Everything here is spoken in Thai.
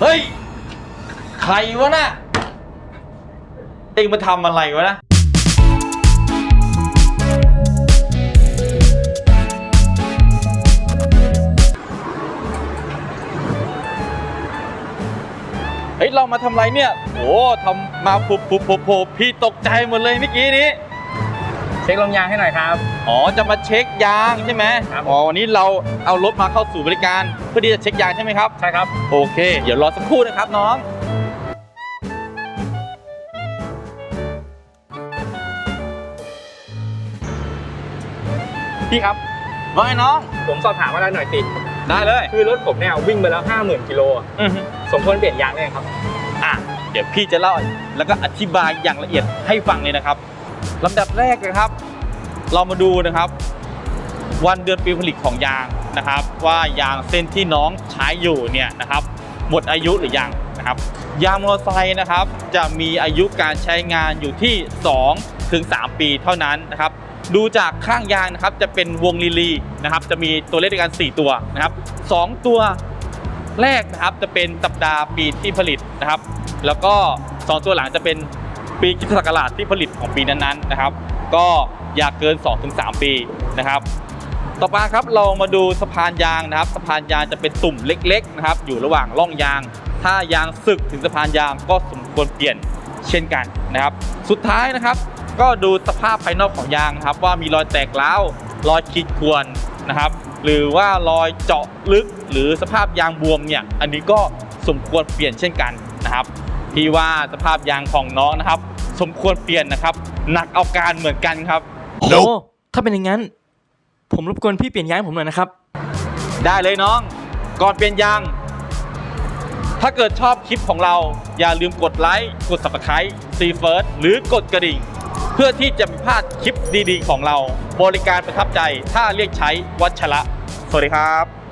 เฮ้ย ใครวะน่ะ เองมาทำอะไรวะนะ เฮ้ย เรามาทำอะไรเนี่ย โอ้ทำมาปุบปุบปุบปุบพี่ตกใจหมดเลยเมื่อกี้นี้ เช็คลมยางให้หน่อยครับ อ๋อ จะมาเช็คยางใช่ไหมครับ อ๋อ วันนี้เราเอารถมาเข้าสู่บริการ เพื่อที่จะเช็คยางใช่ไหมครับ ใช่ครับ โอเค เดี๋ยวรอสักครู่นะครับน้อง พี่ครับ ว่าไงน้อง ผมสอบถามอะไรหน่อยติดได้เลย คือรถผมเนี่ยวิ่งไปแล้ว 50,000กิโลอะอือฮึสมควรเปลี่ยนยางได้ไหมครับ อะ เดี๋ยวพี่จะเล่า แล้วก็อธิบายอย่างละเอียดให้ฟังเลยนะครับ ลำดับแรกนะครับ เรามาดูนะครับ วันเดือนปีผลิตของยางนะครับ ว่ายางเส้นที่น้องใช้อยู่เนี่ยนะครับ หมดอายุหรือยังนะครับ ยางมอเตอร์ไซค์นะครับ จะมีอายุการใช้งานอยู่ที่ 2 ถึง 3 ปีเท่านั้นนะครับ ดูจากข้างยางนะครับจะเป็นวงลีลีนะครับ จะมีตัวเลขด้วยกัน 4 ตัวนะครับสองตัวแรกนะครับจะเป็นสัปดาห์ปีที่ผลิตนะครับ แล้วก็ 2 ตัวหลังจะเป็น ปีคริสตศักราชที่ผลิตของปีนั้นๆนะครับ ก็อย่าเกิน 2-3 ปีนะครับ ต่อมาครับเรามาดูสะพานยางนะครับ สะพานยางจะเป็นตุ่มเล็กๆนะครับ อยู่ระหว่างร่องยาง ถ้ายางสึกถึงสะพานยางก็สมควรเปลี่ยนเช่นกันนะครับ สุดท้ายนะครับ ก็ดูสภาพภายนอกของยางนะครับ ว่ามีรอยแตกร้าวรอยขีดข่วนนะครับ หรือว่ารอยเจาะลึกหรือสภาพยางบวมเนี่ยอันนี้ก็สมควรเปลี่ยนเช่นกันนะครับ พี่ว่าสภาพยางของน้องนะครับ สมควรเปลี่ยนนะครับ หนักเอาการเหมือนกันครับ โอ้ถ้าเป็นอย่างนั้น ผมรบกวนพี่เปลี่ยนยางให้ผมหน่อยนะครับ ได้เลยน้อง ก่อนเปลี่ยนยาง ถ้าเกิดชอบคลิปของเรา อย่าลืมกดไลค์ กด subscribe ซีเฟิร์สหรือกดกระดิ่ง เพื่อที่จะไม่พลาดคลิปดีๆ ของเรา บริการประทับใจ ถ้าเรียกใช้วัชระ สวัสดีครับ